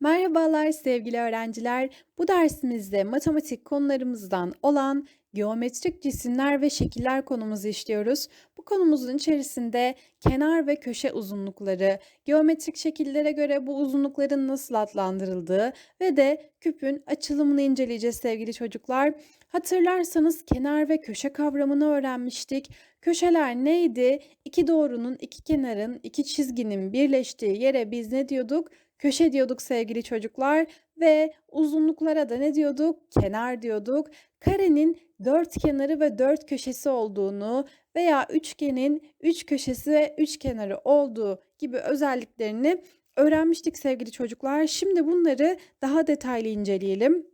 Merhabalar sevgili öğrenciler. Bu dersimizde matematik konularımızdan olan geometrik cisimler ve şekiller konumuzu işliyoruz. Bu konumuzun içerisinde kenar ve köşe uzunlukları, geometrik şekillere göre bu uzunlukların nasıl adlandırıldığı ve de küpün açılımını inceleyeceğiz sevgili çocuklar. Hatırlarsanız kenar ve köşe kavramını öğrenmiştik. Köşeler neydi? İki doğrunun, iki kenarın, iki çizginin birleştiği yere biz ne diyorduk? Köşe diyorduk sevgili çocuklar ve uzunluklara da ne diyorduk? Kenar diyorduk. Karenin dört kenarı ve dört köşesi olduğunu veya üçgenin üç köşesi ve üç kenarı olduğu gibi özelliklerini öğrenmiştik sevgili çocuklar. Şimdi bunları daha detaylı inceleyelim.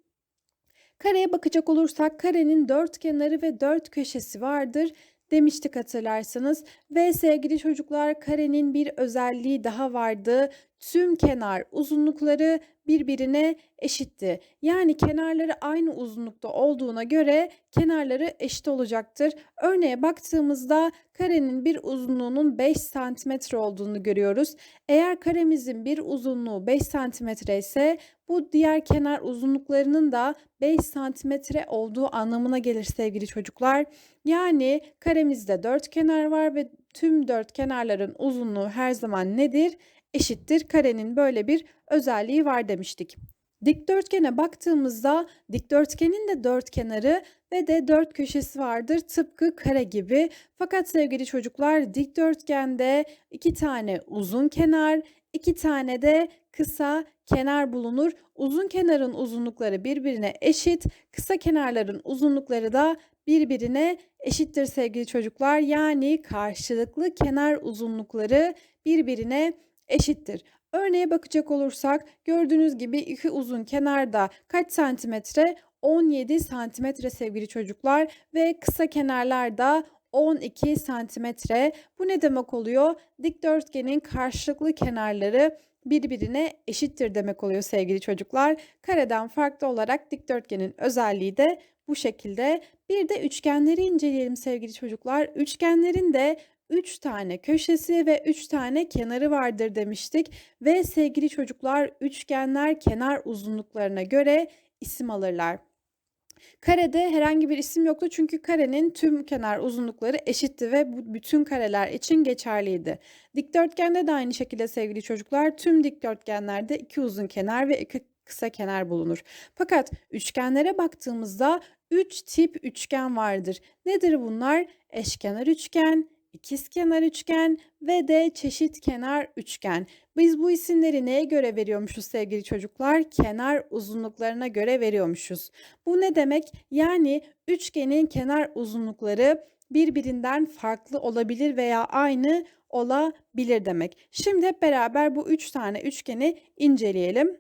Kareye bakacak olursak karenin dört kenarı ve dört köşesi vardır demiştik hatırlarsanız. Ve sevgili çocuklar karenin bir özelliği daha vardı. Tüm kenar uzunlukları birbirine eşitti. Yani kenarları aynı uzunlukta olduğuna göre kenarları eşit olacaktır. Örneğe baktığımızda karenin bir uzunluğunun 5 cm olduğunu görüyoruz. Eğer karemizin bir uzunluğu 5 cm ise bu diğer kenar uzunluklarının da 5 cm olduğu anlamına gelir sevgili çocuklar. Yani karemizde dört kenar var ve tüm dört kenarların uzunluğu her zaman nedir? Eşittir. Karenin böyle bir özelliği var demiştik. Dikdörtgene baktığımızda dikdörtgenin de dört kenarı ve de dört köşesi vardır tıpkı kare gibi. Fakat sevgili çocuklar dikdörtgende iki tane uzun kenar, iki tane de kısa kenar bulunur. Uzun kenarın uzunlukları birbirine eşit, kısa kenarların uzunlukları da birbirine eşittir sevgili çocuklar. Yani karşılıklı kenar uzunlukları birbirine eşittir. Örneğe bakacak olursak gördüğünüz gibi iki uzun kenarda kaç santimetre? 17 santimetre sevgili çocuklar ve kısa kenarlarda 12 santimetre. Bu ne demek oluyor? Dikdörtgenin karşılıklı kenarları birbirine eşittir demek oluyor sevgili çocuklar. Kareden farklı olarak dikdörtgenin özelliği de bu şekilde. Bir de üçgenleri inceleyelim sevgili çocuklar. Üçgenlerin de 3 tane köşesi ve 3 tane kenarı vardır demiştik. Ve sevgili çocuklar üçgenler kenar uzunluklarına göre isim alırlar. Karede herhangi bir isim yoktu çünkü karenin tüm kenar uzunlukları eşitti ve bu bütün kareler için geçerliydi. Dikdörtgende de aynı şekilde sevgili çocuklar tüm dikdörtgenlerde iki uzun kenar ve iki kısa kenar bulunur. Fakat üçgenlere baktığımızda 3 tip üçgen vardır. Nedir bunlar? Eşkenar üçgen, ikizkenar üçgen ve de çeşit kenar üçgen. Biz bu isimleri neye göre veriyormuşuz sevgili çocuklar? Kenar uzunluklarına göre veriyormuşuz. Bu ne demek? Yani üçgenin kenar uzunlukları birbirinden farklı olabilir veya aynı olabilir demek. Şimdi hep beraber bu üç tane üçgeni inceleyelim.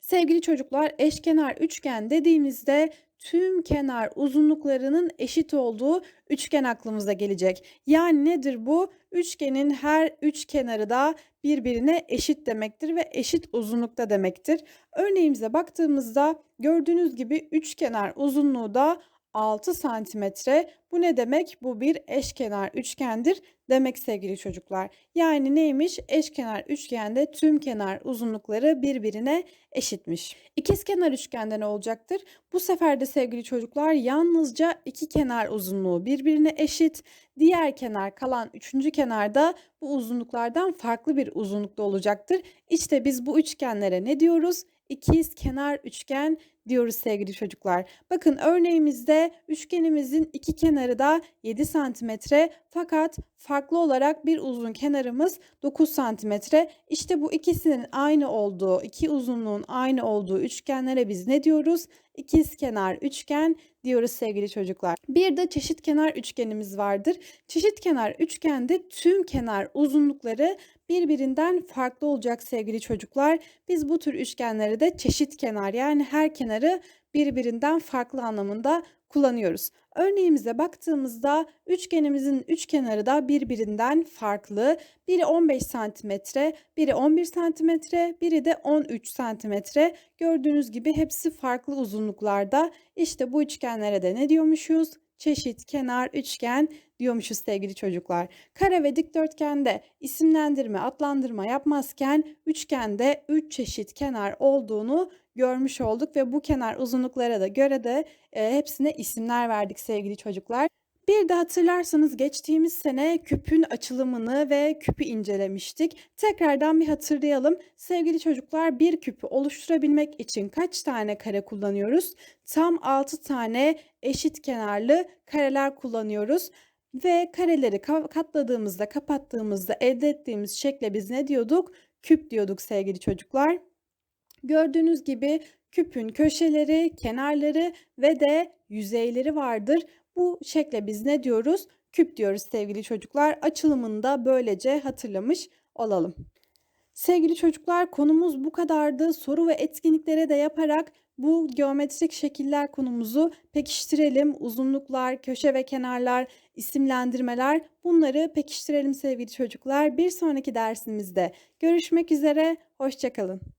Sevgili çocuklar eşkenar üçgen dediğimizde tüm kenar uzunluklarının eşit olduğu üçgen aklımıza gelecek. Yani nedir bu? Üçgenin her üç kenarı da birbirine eşit demektir ve eşit uzunlukta demektir. Örneğimize baktığımızda gördüğünüz gibi üç kenar uzunluğu da 6 santimetre. Bu ne demek? Bu bir eşkenar üçgendir demek sevgili çocuklar. Yani neymiş? Eşkenar üçgende tüm kenar uzunlukları birbirine eşitmiş. İkizkenar üçgende ne olacaktır? Bu sefer de sevgili çocuklar yalnızca iki kenar uzunluğu birbirine eşit. Diğer kenar kalan üçüncü kenarda bu uzunluklardan farklı bir uzunlukta olacaktır. İşte biz bu üçgenlere ne diyoruz? İkiz kenar üçgen diyoruz sevgili çocuklar. Bakın örneğimizde üçgenimizin iki kenarı da 7 santimetre fakat farklı olarak bir uzun kenarımız 9 santimetre. İşte bu ikisinin aynı olduğu, iki uzunluğun aynı olduğu üçgenlere biz ne diyoruz? İkiz kenar üçgen diyoruz sevgili çocuklar. Bir de çeşit kenar üçgenimiz vardır. Çeşit kenar üçgende tüm kenar uzunlukları birbirinden farklı olacak sevgili çocuklar. Biz bu tür üçgenleri de çeşit kenar yani her kenarı birbirinden farklı anlamında kullanıyoruz. Örneğimize baktığımızda üçgenimizin üç kenarı da birbirinden farklı. Biri 15 santimetre, biri 11 santimetre, biri de 13 santimetre. Gördüğünüz gibi hepsi farklı uzunluklarda. İşte bu üçgenlere de ne diyormuşuz? Çeşit, kenar, üçgen diyormuşuz sevgili çocuklar. Kare ve dikdörtgende isimlendirme, adlandırma yapmazken üçgende 3 çeşit kenar olduğunu görmüş olduk ve bu kenar uzunluklara da göre de e, hepsine isimler verdik sevgili çocuklar. Bir de hatırlarsanız geçtiğimiz sene küpün açılımını ve küpü incelemiştik. Tekrardan bir hatırlayalım. Sevgili çocuklar bir küpü oluşturabilmek için kaç tane kare kullanıyoruz? Tam 6 tane eşit kenarlı kareler kullanıyoruz. Ve kareleri katladığımızda, kapattığımızda elde ettiğimiz şekle biz ne diyorduk? Küp diyorduk sevgili çocuklar. Gördüğünüz gibi küpün köşeleri, kenarları ve de yüzeyleri vardır. Bu şekle biz ne diyoruz? Küp diyoruz sevgili çocuklar. Açılımını da böylece hatırlamış olalım. Sevgili çocuklar konumuz bu kadardı. Soru ve etkinliklere de yaparak bu geometrik şekiller konumuzu pekiştirelim. Uzunluklar, köşe ve kenarlar, isimlendirmeler bunları pekiştirelim sevgili çocuklar. Bir sonraki dersimizde görüşmek üzere. Hoşçakalın.